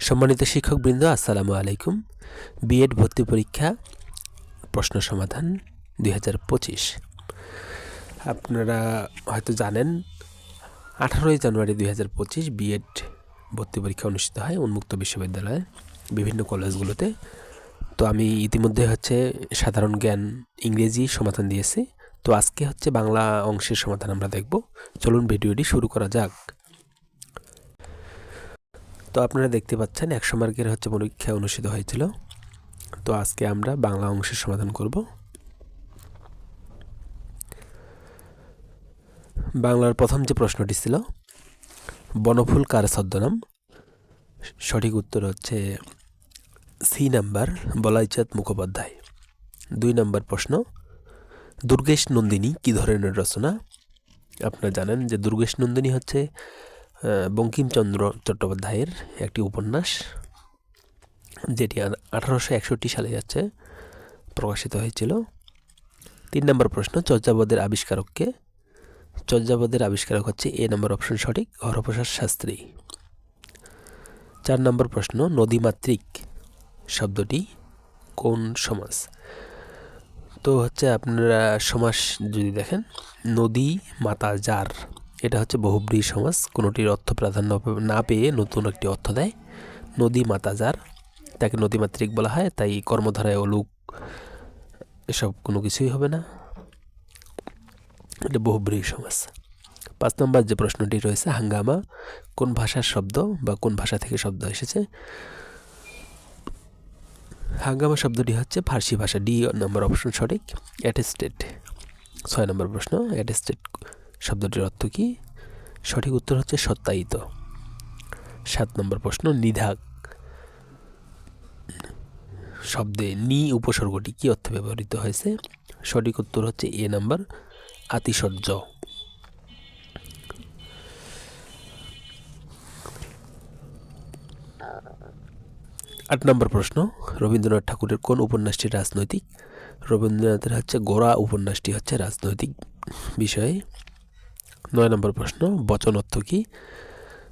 সম্মানিত শিক্ষকবৃন্দ, আসসালামু আলাইকুম। বিএড ভর্তি পরীক্ষা, প্রশ্ন সমাধান দুই হাজার পঁচিশ। আপনারা হয়তো জানেন, আঠারোই জানুয়ারি দুই হাজার পঁচিশ বিএড ভর্তি পরীক্ষা অনুষ্ঠিত হয় উন্মুক্ত বিশ্ববিদ্যালয়ে বিভিন্ন কলেজগুলোতে। তো আমি ইতিমধ্যে হচ্ছে সাধারণ জ্ঞান ইংরেজি সমাধান দিয়েছি। তো আজকে হচ্ছে বাংলা অংশের সমাধান আমরা দেখব। চলুন ভিডিওটি শুরু করা যাক। তো আপনারা দেখতে পাচ্ছেন, একশো মার্কের হচ্ছে পরীক্ষা অনুষ্ঠিত হয়েছিল। তো আজকে আমরা বাংলা অংশের সমাধান করব। বাংলার প্রথম যে প্রশ্নটি ছিল, বনফুল কার ছদ্মনাম? সঠিক উত্তর হচ্ছে সি নাম্বার, বলাইচাঁদ মুখোপাধ্যায়। দুই নাম্বার প্রশ্ন, দুর্গেশ নন্দিনী কী ধরনের রচনা? আপনারা জানেন যে দুর্গেশ নন্দিনী হচ্ছে বঙ্কিমচন্দ্র চট্টোপাধ্যায়ের একটি উপন্যাস, যেটি আঠারোশো একষট্টি সালে যাচ্ছে, প্রকাশিত হয়েছিল। তিন নম্বর প্রশ্ন চর্যাপদের আবিষ্কারককে? চর্যাপদের আবিষ্কারক হচ্ছে এ নম্বর অপশন সঠিক, হরপ্রসাদ শাস্ত্রী। চার নম্বর প্রশ্ন, নদীমাতৃক শব্দটি কোন সমাস? তো হচ্ছে আপনারা সমাস যদি দেখেন, নদী মাতা যার এটা হচ্ছে বহুব্রী সমাস কোনোটির অর্থ প্রাধান্য না পেয়ে নতুন একটি অর্থ দেয়। নদী মাতা যার, তাকে নদীমাতৃক বলা হয়, তাই কর্মধারায় অলুক, এসব কোনো কিছুই হবে না। এটা বহুব্রী সমাস পাঁচ নম্বর যে প্রশ্নটি রয়েছে, হাঙ্গামা কোন ভাষার শব্দ বা কোন ভাষা থেকে শব্দ এসেছে? হাঙ্গামা শব্দটি হচ্ছে ফার্সি ভাষা, ডি নম্বর অপশন সঠিক। অ্যাটেস্টেড। ছয় নম্বর প্রশ্ন, অ্যাটেস্টেড শব্দটির অর্থ কী? সঠিক উত্তর হচ্ছে সত্যায়িত। সাত নম্বর প্রশ্ন, নিধাক। শব্দে নি উপসর্গটি কী অর্থে ব্যবহৃত হয়েছে? সঠিক উত্তর হচ্ছে এ নাম্বার, আতিশয্য। আট নম্বর প্রশ্ন, রবীন্দ্রনাথ ঠাকুরের কোন উপন্যাসটি রাজনৈতিক? রবীন্দ্রনাথের হচ্ছে গোড়া উপন্যাসটি হচ্ছে রাজনৈতিক বিষয়ে। নয় নম্বর প্রশ্ন, বচন অর্থ কী?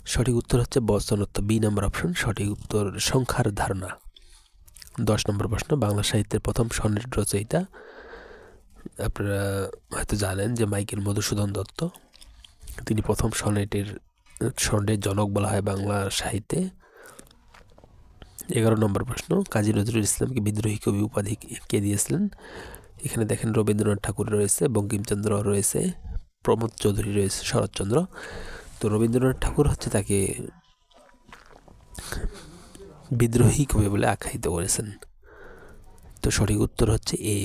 সঠিক উত্তর হচ্ছে বচন অর্থ বি নম্বর অপশন, সঠিক উত্তর সংখ্যার ধারণা। দশ নম্বর প্রশ্ন, বাংলা সাহিত্যের প্রথম সনেট রচয়িতা। আপনারা হয়তো জানেন যে মাইকেল মধুসূদন দত্ত। তিনি প্রথম সনেটের সনেটের জনক বলা হয় বাংলা সাহিত্যে। এগারো নম্বর প্রশ্ন, কাজী নজরুল ইসলামকে বিদ্রোহী কবি উপাধি কে দিয়েছিলেন? এখানে দেখেন রবীন্দ্রনাথ ঠাকুর রয়েছে, বঙ্কিমচন্দ্র রয়েছে। প্রমোদ চৌধুরী রয়েছে শরৎচন্দ্র। তো রবীন্দ্রনাথ ঠাকুর হচ্ছে তাকে বিদ্রোহী কবি বলে আখ্যায়িত করেছেন। তো সঠিক উত্তর হচ্ছে এ।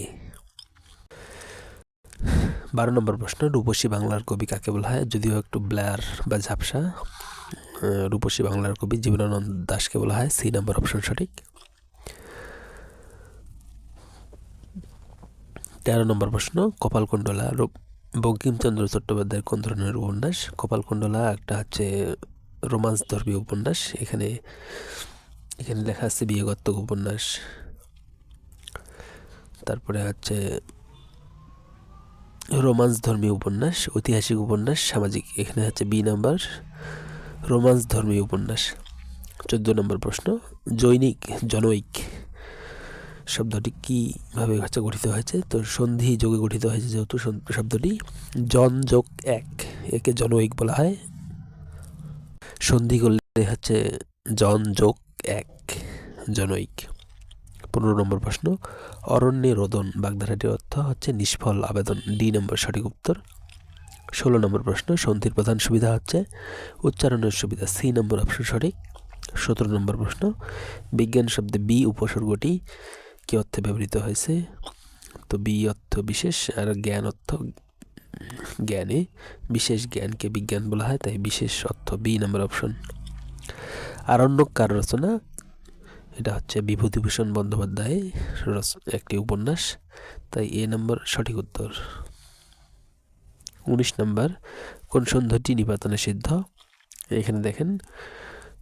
বারো নম্বর প্রশ্ন, রূপসী বাংলার কবি কাকে বলা হয়? যদিও একটু ব্লার বা ঝাপসা রূপসী বাংলার কবি জীবনানন্দ দাসকে বলা হয়, সি নম্বর অপশন সঠিক। তেরো নম্বর প্রশ্ন, কপালকুণ্ডলা বঙ্কিমচন্দ্র চট্টোপাধ্যায়ের কোন ধরনের উপন্যাস? কপালকুণ্ডলা, একটা হচ্ছে রোমান্স ধর্মী উপন্যাস। এখানে এখানে লেখা আছে বিয়েগত্তক উপন্যাস। তারপরে হচ্ছে রোমান্স ধর্মী উপন্যাস, ঐতিহাসিক উপন্যাস, সামাজিক। এখানে হচ্ছে বি নাম্বার, রোমান্স ধর্মী উপন্যাস। চোদ্দ নম্বর প্রশ্ন, জৈনিক, জনৈক। শব্দটি কীভাবে হচ্ছে গঠিত হয়েছে? তো সন্ধি যোগে গঠিত হয়েছে যেহেতু শব্দটি জন যোগ এক, একে জনৈক বলা হয়। সন্ধি করলে হচ্ছে জন যোগ এক জনৈক পনেরো নম্বর প্রশ্ন, অরণ্যে রোদন, বাগধারাটির অর্থ হচ্ছে নিষ্ফল আবেদন। ডি নম্বর সঠিক উত্তর। ষোলো নম্বর প্রশ্ন, সন্ধির প্রধান সুবিধা হচ্ছে উচ্চারণের সুবিধা। সি নম্বর অপশন সঠিক। সতেরো নম্বর প্রশ্ন, বিজ্ঞান শব্দে বি উপসর্গটি কি অর্থে ব্যবহৃত হয়েছে? তো বি অর্থ বিশেষ আর জ্ঞান অর্থ জ্ঞানে। বিশেষ জ্ঞানকে বিজ্ঞান বলা হয়, তাই বিশেষ অর্থ বি নম্বর অপশন আরণ্যক কার রচনা? এটা হচ্ছে বিভূতিভূষণ বন্দ্যোপাধ্যায় একটি উপন্যাস, তাই এ নম্বর সঠিক উত্তর। উনিশ নম্বর, কোন সন্ধ্যাটি নিপাতনে সিদ্ধ? এখানে দেখেন,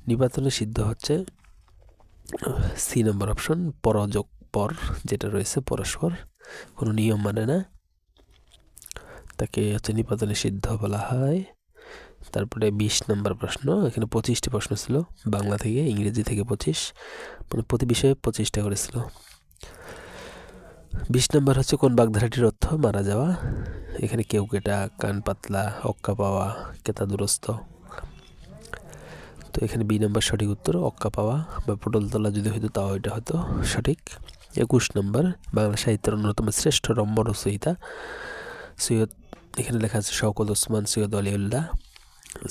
নিপাতনে সিদ্ধ হচ্ছে সি নম্বর অপশন পরযোগ পর যেটা রয়েছে পরস্পর, কোনো নিয়ম মানে না। তাকে হচ্ছে নিপাতনে সিদ্ধ বলা হয়। তারপরে বিশ নম্বর প্রশ্ন, এখানে পঁচিশটি প্রশ্ন ছিল, বাংলা থেকে, ইংরেজি থেকে পঁচিশ মানে প্রতি বিষয়ে পঁচিশটা করেছিল বিশ নম্বর হচ্ছে কোন বাগধারাটির অর্থ, মারা যাওয়া? এখানে কেউ কেটা, কান পাতলা, অক্কা পাওয়া, কেতা দুরস্ত। তো এখানে বি নম্বর সঠিক উত্তর, অক্কা পাওয়া বা পটল তোলা যদি হতো তাও এটা হতো সঠিক। একুশ নম্বর, বাংলা সাহিত্যের অন্যতম শ্রেষ্ঠ রম্য রচয়িতা সৈয়দ। এখানে লেখা আছে, শওকত ওসমান, সৈয়দ আলিউল্লাহ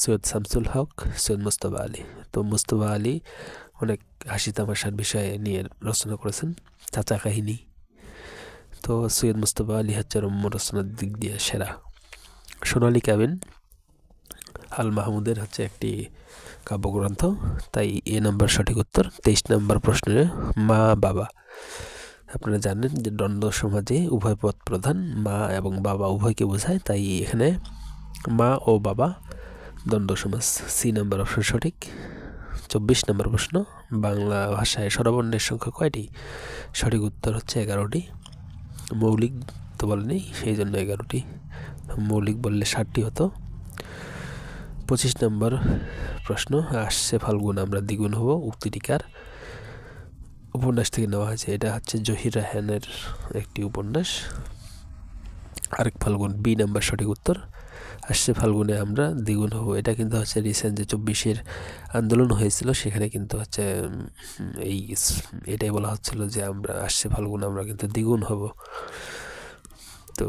সৈয়দ শামসুল হক, সৈয়দ মুস্তফা আলী। তো মুস্তফা আলী অনেক হাসি তামাশার বিষয়ে নিয়ে রচনা করেছেন, চাচা কাহিনী। তো সৈয়দ মুস্তফা আলী হচ্ছে রম্য রচনার দিক দিয়ে সেরা। সোনালী ক্যাবিন, আল মাহমুদের হচ্ছে একটি কাব্যগ্রন্থ, তাই এ নম্বর সঠিক উত্তর। তেইশ নম্বর প্রশ্নের, মা বাবা। আপনারা জানেন যে দ্বন্দ্ব সমাজে উভয় পদ প্রধান, মা এবং বাবা উভয়কে বোঝায়, তাই এখানে মা ও বাবা দ্বন্দ্ব সমাজ। সি নম্বর অপশন সঠিক। চব্বিশ নম্বর প্রশ্ন, বাংলা ভাষায় স্বরবর্ণের সংখ্যা কয়টি? সঠিক উত্তর হচ্ছে এগারোটি। মৌলিক তো বলেনি সেই জন্য এগারোটি। মৌলিক বললে ষাটটি হতো। পঁচিশ নম্বর প্রশ্ন, আসছে ফাল্গুন, আমরা দ্বিগুণ হব। উক্তিটিকার উপন্যাস থেকে নেওয়া হয়েছে। এটা হচ্ছে জহির রাহানের একটি উপন্যাস। আরেক ফাল্গুন, বি নাম্বার সঠিক উত্তর। আসছে ফাল্গুনে আমরা দ্বিগুণ হব। এটা কিন্তু হচ্ছে রিসেন্ট যে চব্বিশের আন্দোলন হয়েছিল, সেখানে কিন্তু হচ্ছে এই এটাই বলা হচ্ছিল যে আমরা, আসছে ফাল্গুন, আমরা কিন্তু দ্বিগুণ হব। তো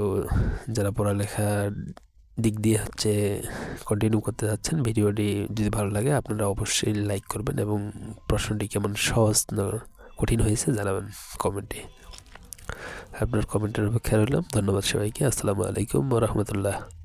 যারা পড়ালেখা দিক দিয়ে হচ্ছে কন্টিনিউ করতে যাচ্ছেন ভিডিওটি যদি ভালো লাগে, আপনারা অবশ্যই লাইক করবেন এবং প্রশ্নটি কেমন সহজ কঠিন হয়েছে জানাবেন কমেন্টে আপনার কমেন্টের অপেক্ষা রইলাম ধন্যবাদ সবাইকে। আসসালামু আলাইকুম রহমতুল্লাহ।